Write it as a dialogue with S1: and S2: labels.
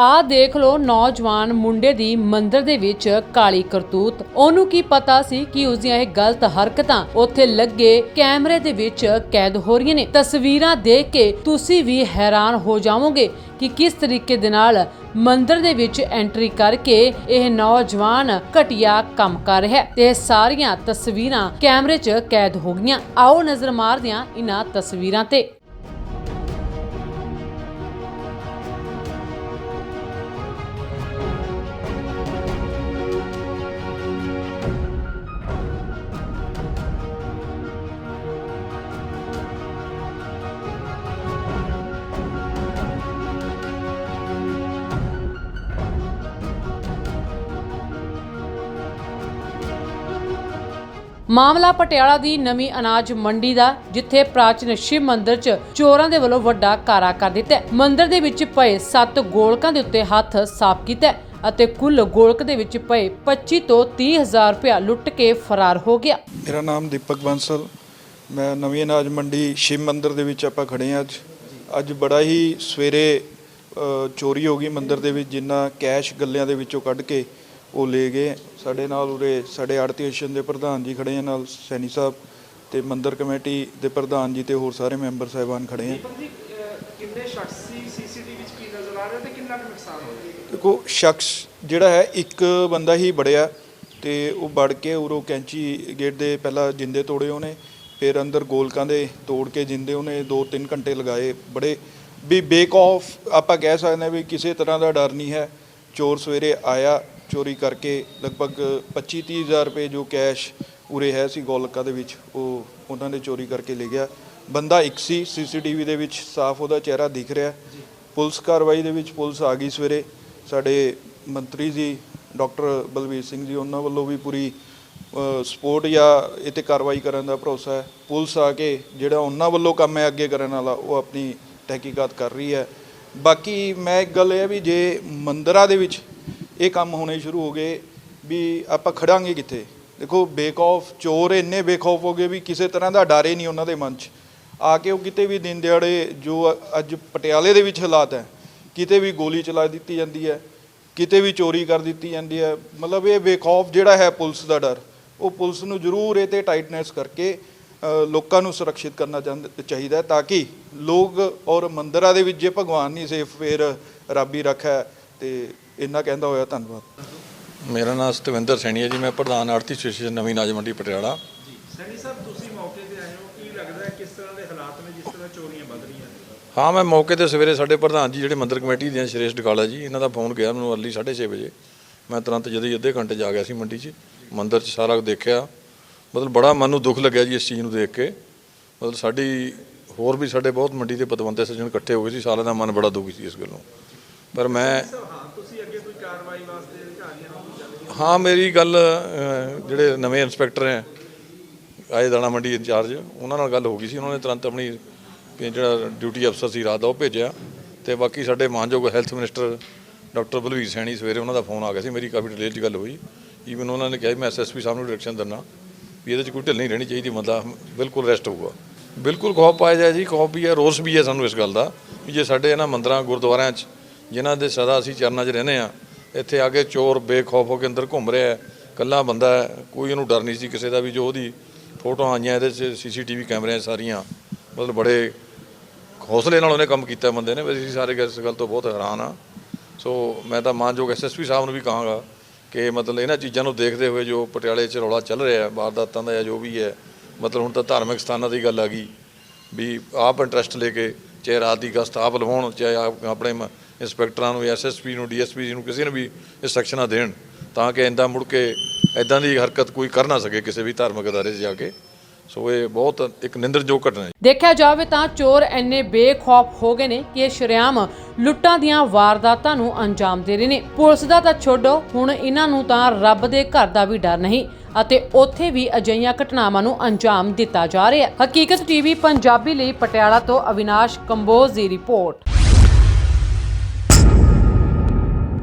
S1: ਆ ਦੇਖ ਲਓ ਨੌਜਵਾਨ ਮੁੰਡੇ ਦੀ ਮੰਦਰ ਦੇ ਵਿੱਚ ਕਾਲੀ ਕਰਤੂਤ। ਉਹਨੂੰ ਕੀ ਪਤਾ ਸੀ ਕਿ ਉਸ ਦੀਆਂ ਇਹ ਗਲਤ ਹਰਕਤਾਂ ਉੱਥੇ ਲੱਗੇ ਕੈਮਰੇ ਦੇ ਵਿੱਚ ਕੈਦ ਹੋ ਰਹੀਆਂ ਨੇ। ਤਸਵੀਰਾਂ ਦੇਖ ਕੇ ਤੁਸੀਂ ਵੀ ਹੈਰਾਨ ਹੋ ਜਾਵੋਗੇ ਕਿ ਕਿਸ ਤਰੀਕੇ ਦੇ ਨਾਲ ਮੰਦਿਰ ਦੇ ਵਿੱਚ ਐਂਟਰੀ ਕਰਕੇ ਇਹ ਨੌਜਵਾਨ ਘਟੀਆ ਕੰਮ ਕਰ ਰਿਹਾ ਹੈ। ਤੇ ਇਹ ਸਾਰੀਆਂ ਤਸਵੀਰਾਂ ਕੈਮਰੇ 'ਚ ਕੈਦ ਹੋ ਗਈਆਂ। ਆਓ ਨਜ਼ਰ ਮਾਰਦੇ ਹਾਂ ਇਹਨਾਂ ਤਸਵੀਰਾਂ ਤੇ। ਮਾਮਲਾ ਪਟਿਆਲਾ ਦੀ ਨਵੀਂ ਅਨਾਜ ਮੰਡੀ ਦਾ ਜਿੱਥੇ ਪ੍ਰਾਚੀਨ ਸ਼ਿਵ ਮੰਦਿਰ 'ਚ ਚੋਰਾਂ ਦੇ ਵੱਲੋਂ ਵੱਡਾ ਕਾਰਾ ਕਰ ਦਿੱਤਾ ਹੈ। ਮੰਦਿਰ ਦੇ ਵਿੱਚ ਪਏ 7 ਗੋਲਕਾਂ ਦੇ ਉੱਤੇ ਹੱਥ ਸਾਫ਼ ਕੀਤਾ ਹੈ ਅਤੇ ਕੁੱਲ ਗੋਲਕ ਦੇ ਵਿੱਚ ਪਏ 25 ਤੋਂ 30 ਹਜ਼ਾਰ ਰੁਪਇਆ ਲੁੱਟ ਕੇ ਫਰਾਰ ਹੋ ਗਿਆ
S2: ਮੇਰਾ ਨਾਮ ਦੀਪਕ ਬੰਸਲ ਮੈਂ ਨਵੀਂ ਅਨਾਜ ਮੰਡੀ ਸ਼ਿਵ ਮੰਦਿਰ ਦੇ ਵਿੱਚ ਆਪਾਂ ਖੜੇ ਹਾਂ ਅੱਜ ਅੱਜ ਬੜਾ ਹੀ ਸਵੇਰੇ ਅ, ਚੋਰੀ ਹੋ ਗਈ ਮੰਦਿਰ ਦੇ ਵਿੱਚ ਜਿੰਨਾ ਕੈਸ਼ ਗੱਲਿਆਂ ਦੇ ਵਿੱਚੋਂ ਕੱਢ ਕੇ ਉਹ ਲੈ ਗਏ। ਸਾਡੇ ਨਾਲ ਉਰੇ ਸਾਡੇ ਆੜਤੀ ਐਸੋਸੀਏਸ਼ਨ ਦੇ ਪ੍ਰਧਾਨ ਜੀ ਖੜੇ ਆ ਨਾਲ ਸੈਣੀ ਸਾਹਿਬ ਤੇ ਮੰਦਿਰ ਕਮੇਟੀ ਦੇ ਪ੍ਰਧਾਨ ਜੀ ਤੇ ਹੋਰ ਸਾਰੇ ਮੈਂਬਰ ਸਾਹਿਬਾਨ ਖੜੇ ਆ।
S3: ਕਿੰਨੇ ਸ਼ਖਸ ਸੀ? ਸੀਸੀਟੀਵੀ ਵਿੱਚ ਕੀ ਨਜ਼ਰ ਆ ਰਿਹਾ ਤੇ ਕਿੰਨਾ ਕੁ ਨੁਕਸਾਨ ਹੋਇਆ
S2: ਦੇਖੋ ਸ਼ਖਸ ਜਿਹੜਾ ਹੈ ਇੱਕ ਬੰਦਾ ਹੀ ਬੜਿਆ ਤੇ ਉਹ ਵੜ ਕੇ ਉਰੋਂ ਕੈਂਚੀ ਗੇਟ ਦੇ ਪਹਿਲਾਂ ਜਿੰਦੇ ਤੋੜੇ ਉਹਨੇ ਫਿਰ ਅੰਦਰ ਗੋਲਕਾਂ ਦੇ ਤੋੜ ਕੇ ਜਿੰਦੇ ਉਹਨੇ 2-3 ਘੰਟੇ ਲਗਾਏ ਬੜੇ। ਵੀ ਬੇਕ ਆਫ ਆਪਾਂ ਕਹਿ ਸਕਦੇ ਹਾਂ ਵੀ ਕਿਸੇ ਤਰ੍ਹਾਂ ਦਾ ਡਰ ਨਹੀਂ ਹੈ। ਚੋਰ ਸਵੇਰੇ ਆਇਆ ਚੋਰੀ ਕਰਕੇ ਲਗਭਗ 25-30 ਹਜ਼ਾਰ ਰੁਪਏ ਜੋ ਕੈਸ਼ ਉਰੇ ਹੈ ਸੀ ਗੋਲਕਾ ਦੇ ਵਿੱਚ, ਉਹ ਉਹਨਾਂ ਨੇ ਚੋਰੀ ਕਰਕੇ ਲੈ ਗਿਆ। ਬੰਦਾ ਇੱਕ ਸੀ, ਸੀਸੀਟੀਵੀ ਦੇ ਵਿੱਚ ਸਾਫ਼ ਉਹਦਾ ਚਿਹਰਾ ਦਿਖ ਰਿਹਾ। ਪੁਲਿਸ ਕਾਰਵਾਈ ਦੇ ਵਿੱਚ ਪੁਲਿਸ ਆ ਗਈ ਸਵੇਰੇ। ਸਾਡੇ ਮੰਤਰੀ ਜੀ, ਡਾਕਟਰ ਬਲਵੀਰ ਸਿੰਘ ਜੀ, ਉਹਨਾਂ ਵੱਲੋਂ ਵੀ ਪੂਰੀ ਸਪੋਰਟ ਜਾਂ ਇਹ ਤੇ ਕਾਰਵਾਈ ਕਰਨ ਦਾ ਭਰੋਸਾ ਹੈ। ਪੁਲਿਸ ਆ ਕੇ ਜਿਹੜਾ ਉਹਨਾਂ ਵੱਲੋਂ ਕੰਮ ਹੈ ਅੱਗੇ ਕਰਨ ਵਾਲਾ, ਉਹ ਆਪਣੀ ਤਹਿਕੀਕਾਤ ਕਰ ਰਹੀ ਹੈ। ਬਾਕੀ ਮੈਂ ਇੱਕ ਗੱਲ ਇਹ ਹੈ ਵੀ ਜੇ ਮੰਦਰਾਂ ਦੇ ਵਿੱਚ ਇਹ ਕੰਮ ਹੋਣੇ ਸ਼ੁਰੂ ਹੋ ਗਏ ਵੀ ਆਪਾਂ ਖੜਾਂਗੇ ਕਿੱਥੇ? ਦੇਖੋ ਬੇਕੌਫ ਚੋਰ ਇੰਨੇ ਬੇਖੌਫ ਹੋ ਗਏ ਵੀ ਕਿਸੇ ਤਰ੍ਹਾਂ ਦਾ ਡਰ ਹੀ ਨਹੀਂ ਉਹਨਾਂ ਦੇ ਮਨ 'ਚ। ਆ ਕੇ ਉਹ ਕਿਤੇ ਵੀ ਦਿਨ ਦਿਹਾੜੇ ਜੋ ਅੱਜ ਪਟਿਆਲੇ ਦੇ ਵਿੱਚ ਹਾਲਾਤ ਹੈ, ਕਿਤੇ ਵੀ ਗੋਲੀ ਚਲਾ ਦਿੱਤੀ ਜਾਂਦੀ ਹੈ, ਕਿਤੇ ਵੀ ਚੋਰੀ ਕਰ ਦਿੱਤੀ ਜਾਂਦੀ ਹੈ, ਮਤਲਬ ਇਹ ਬੇਖੌਫ ਜਿਹੜਾ ਹੈ ਪੁਲਿਸ ਦਾ ਡਰ। ਉਹ ਪੁਲਿਸ ਨੂੰ ਜ਼ਰੂਰ ਇਹ ਤੇ ਟਾਈਟਨੈਸ ਕਰਕੇ ਲੋਕਾਂ ਨੂੰ ਸੁਰੱਖਿਅਤ ਕਰਨਾ ਚਾਹੁੰਦ- ਚਾਹੀਦਾ ਤਾਂ ਕਿ ਲੋਕ ਔਰ ਮੰਦਰਾਂ ਦੇ ਵਿੱਚ ਜੇ ਭਗਵਾਨ ਨਹੀਂ ਸੇਫ ਫੇਰ ਰੱਬ ਹੀ ਰੱਖਾ ਤੇ ਇੰਨਾ ਕਹਿੰਦਾ ਹੋਇਆ ਧੰਨਵਾਦ।
S4: ਮੇਰਾ ਨਾਮ ਸਤਵਿੰਦਰ ਸੈਣੀ ਹੈ ਜੀ ਮੈਂ ਪ੍ਰਧਾਨ ਆੜਤੀ ਐਸੋਸੀਏਸ਼ਨ ਨਵੀਂ ਨਾਜ ਮੰਡੀ ਪਟਿਆਲਾ।
S3: ਜੀ ਸੈਣੀ ਸਾਹਿਬ ਤੁਸੀਂ ਮੌਕੇ ਤੇ ਆਏ ਹੋ ਕੀ ਲੱਗਦਾ ਹੈ ਕਿਸ ਤਰ੍ਹਾਂ ਦੇ ਹਾਲਾਤ ਨੇ ਜਿਸ ਤਰ੍ਹਾਂ ਚੋਰੀਆਂ ਵੱਧ ਰਹੀਆਂ ਨੇ?
S4: ਹਾਂ ਮੈਂ ਮੌਕੇ ਤੇ ਸਵੇਰੇ ਸਾਡੇ ਪ੍ਰਧਾਨ ਜੀ ਜਿਹੜੇ ਮੰਦਿਰ ਕਮੇਟੀ ਦੇ ਆ, ਸ਼੍ਰੇਸ਼ ਡਕਾਲਾ ਜੀ ਇਹਨਾਂ ਦਾ ਫੋਨ ਗਿਆ ਮੈਨੂੰ ਅਰਲੀ 6:30 ਵਜੇ। ਮੈਂ ਤੁਰੰਤ ਜਦੀ ਅੱਧੇ ਘੰਟੇ 'ਚ ਆ ਗਿਆ ਸੀ ਮੰਡੀ 'ਚ ਮੰਦਿਰ 'ਚ ਸਾਰਾ ਕੁਝ ਦੇਖਿਆ। ਮਤਲਬ ਬੜਾ ਮਨ ਨੂੰ ਦੁੱਖ ਲੱਗਿਆ ਜੀ ਇਸ ਚੀਜ਼ ਨੂੰ ਦੇਖ ਕੇ। ਮਤਲਬ ਸਾਡੀ ਹੋਰ ਵੀ ਸਾਡੇ ਬਹੁਤ ਮੰਡੀ ਦੇ ਪਤਵੰਤੇ ਸੱਜਣ ਇਕੱਠੇ ਹੋ ਗਏ ਸੀ ਸਾਰਿਆਂ ਦਾ ਮਨ ਬੜਾ ਦੁਖੀ ਸੀ ਇਸ ਗੱਲੋਂ। ਪਰ ਮੈਂ
S3: ਹਾਂ,
S4: ਮੇਰੀ ਗੱਲ ਜਿਹੜੇ ਨਵੇਂ ਇੰਸਪੈਕਟਰ ਹੈ, ਆਏ ਦਾਣਾ ਮੰਡੀ ਇੰਚਾਰਜ, ਉਹਨਾਂ ਨਾਲ ਗੱਲ ਹੋ ਗਈ ਸੀ। ਉਹਨਾਂ ਨੇ ਤੁਰੰਤ ਆਪਣੀ ਜਿਹੜਾ ਡਿਊਟੀ ਅਫਸਰ ਸੀ, ਰਾਤ ਦਾ ਉਹ ਭੇਜਿਆ। ਤੇ ਬਾਕੀ ਸਾਡੇ ਮਾਨਯੋਗ health minister doctor Balbir Saini ਸਵੇਰੇ ਉਹਨਾਂ ਦਾ ਫੋਨ ਆ ਗਿਆ ਸੀ। ਮੇਰੀ ਕਾਫੀ ਡਿਟੇਲ 'ਚ ਗੱਲ ਹੋਈ। ਈਵਨ ਉਹਨਾਂ ਨੇ ਕਿਹਾ ਵੀ ਮੈਂ ਐਸਐਸਪੀ ਸਾਹਿਬ ਨੂੰ ਡਾਇਰੈਕਸ਼ਨ ਦਿੰਦਾ, ਵੀ ਇਹਦੇ 'ਚ ਕੋਈ ਢਿੱਲ ਨਹੀਂ ਰਹਿਣੀ ਚਾਹੀਦੀ, ਬੰਦਾ ਬਿਲਕੁਲ ਰੈਸਟ ਹੋਊਗਾ। ਬਿਲਕੁਲ ਖੌਫ ਪਾਇਆ ਜਾਏ ਜੀ, ਖੌਫ ਵੀ ਹੈ, ਰੋਸ ਵੀ ਹੈ ਸਾਨੂੰ ਇਸ ਗੱਲ ਦਾ, ਵੀ ਜੇ ਸਾਡੇ ਇਹਨਾਂ ਮੰਦਰਾਂ ਗੁਰਦੁਆਰਿਆਂ 'ਚ, ਜਿਨ੍ਹਾਂ ਦੇ ਸਦਾ ਅਸੀਂ ਚਰਨਾਂ 'ਚ ਰਹਿੰਦੇ ਆ ਇੱਥੇ ਆ ਕੇ ਚੋਰ ਬੇਖੌਫ ਹੋ ਕੇ ਅੰਦਰ ਘੁੰਮ ਰਿਹਾ ਹੈ। ਕੱਲਾ ਬੰਦਾ ਕੋਈ ਇਹਨੂੰ ਡਰ ਨਹੀਂ ਸੀ ਕਿਸੇ ਦਾ ਵੀ, ਜੋ ਉਹਦੀ ਫੋਟੋਆਂ ਆਈਆਂ, ਇਹਦੇ 'ਚ ਸੀਸੀਟੀਵੀ ਕੈਮਰੇ ਸਾਰੀਆਂ। ਮਤਲਬ ਬੜੇ ਹੌਸਲੇ ਨਾਲ ਉਹਨੇ ਕੰਮ ਕੀਤਾ ਬੰਦੇ ਨੇ। ਵੈਸੇ ਅਸੀਂ ਸਾਰੇ ਇਸ ਗੱਲ ਤੋਂ ਬਹੁਤ ਹੈਰਾਨ ਆ ਸੋ ਮੈਂ ਤਾਂ ਮਾਨਯੋਗ ਐਸਐਸਪੀ ਸਾਹਿਬ ਨੂੰ ਵੀ ਕਹਾਂਗਾ ਕਿ ਮਤਲਬ ਇਹਨਾਂ ਚੀਜ਼ਾਂ ਨੂੰ ਦੇਖਦੇ ਹੋਏ ਜੋ ਪਟਿਆਲੇ 'ਚ ਰੌਲਾ ਚੱਲ ਰਿਹਾ ਹੈ, ਵਾਰਦਾਤਾਂ ਦਾ ਜਾਂ ਜੋ ਵੀ ਹੈ, ਮਤਲਬ ਹੁਣ ਤਾਂ ਧਾਰਮਿਕ ਸਥਾਨਾਂ ਦੀ ਗੱਲ ਆ ਗਈ ਵੀ ਆਪ ਇੰਟਰਸਟ ਲੈ ਕੇ, ਚਾਹੇ ਰਾਤ ਦੀ ਗਸਤ ਆਪ ਲਵਾਉਣ, ਚਾਹੇ ਆਪਣੇ ਮ- ਇੰਸਪੈਕਟਰਾਂ ਨੂੰ ਐਸਐਸਪੀ ਨੂੰ ਡੀਐਸਪੀ ਨੂੰ ਕਿਸੇ ਨੂੰ ਵੀ ਇੰਸਟਰਕਸ਼ਨਾਂ ਦੇਣ, ਤਾਂ ਕਿ ਇੰਦਾ ਮੁੜ ਕੇ ਇਦਾਂ ਦੀ ਹਰਕਤ ਕੋਈ ਕਰ ਨਾ ਸਕੇ ਕਿਸੇ ਵੀ ਧਾਰਮਿਕ ਅਦਾਰੇ 'ਚ ਜਾ ਕੇ। ਸੋ ਇਹ ਬਹੁਤ ਇੱਕ ਨਿੰਦਰਯੋਗ ਘਟਨਾ ਹੈ
S1: ਦੇਖਿਆ ਜਾਵੇ ਤਾਂ ਚੋਰ ਇੰਨੇ ਬੇਖੌਫ ਹੋ ਗਏ ਨੇ ਕਿ ਇਹ ਸ਼ਰੇਆਮ ਲੁੱਟਾਂ ਦੀਆਂ ਵਾਰਦਾਤਾਂ ਨੂੰ ਅੰਜਾਮ ਦੇ ਰਹੇ ਨੇ। ਪੁਲਿਸ ਦਾ ਤਾਂ ਛੋਡੋ, ਹੁਣ ਇਹਨਾਂ ਨੂੰ ਤਾਂ ਰੱਬ ਦੇ ਘਰ ਦਾ ਵੀ ਡਰ ਨਹੀਂ ਅਤੇ ਉੱਥੇ ਵੀ ਅਜਿਹੀਆਂ ਘਟਨਾਵਾਂ ਨੂੰ ਅੰਜਾਮ ਦਿੱਤਾ ਜਾ ਰਿਹਾ ਹੈ। ਹਕੀਕਤ ਟੀਵੀ ਪੰਜਾਬੀ ਲਈ ਪਟਿਆਲਾ ਤੋਂ ਅਵਿਨਾਸ਼ ਕੰਬੋਜ ਦੀ ਰਿਪੋਰਟ।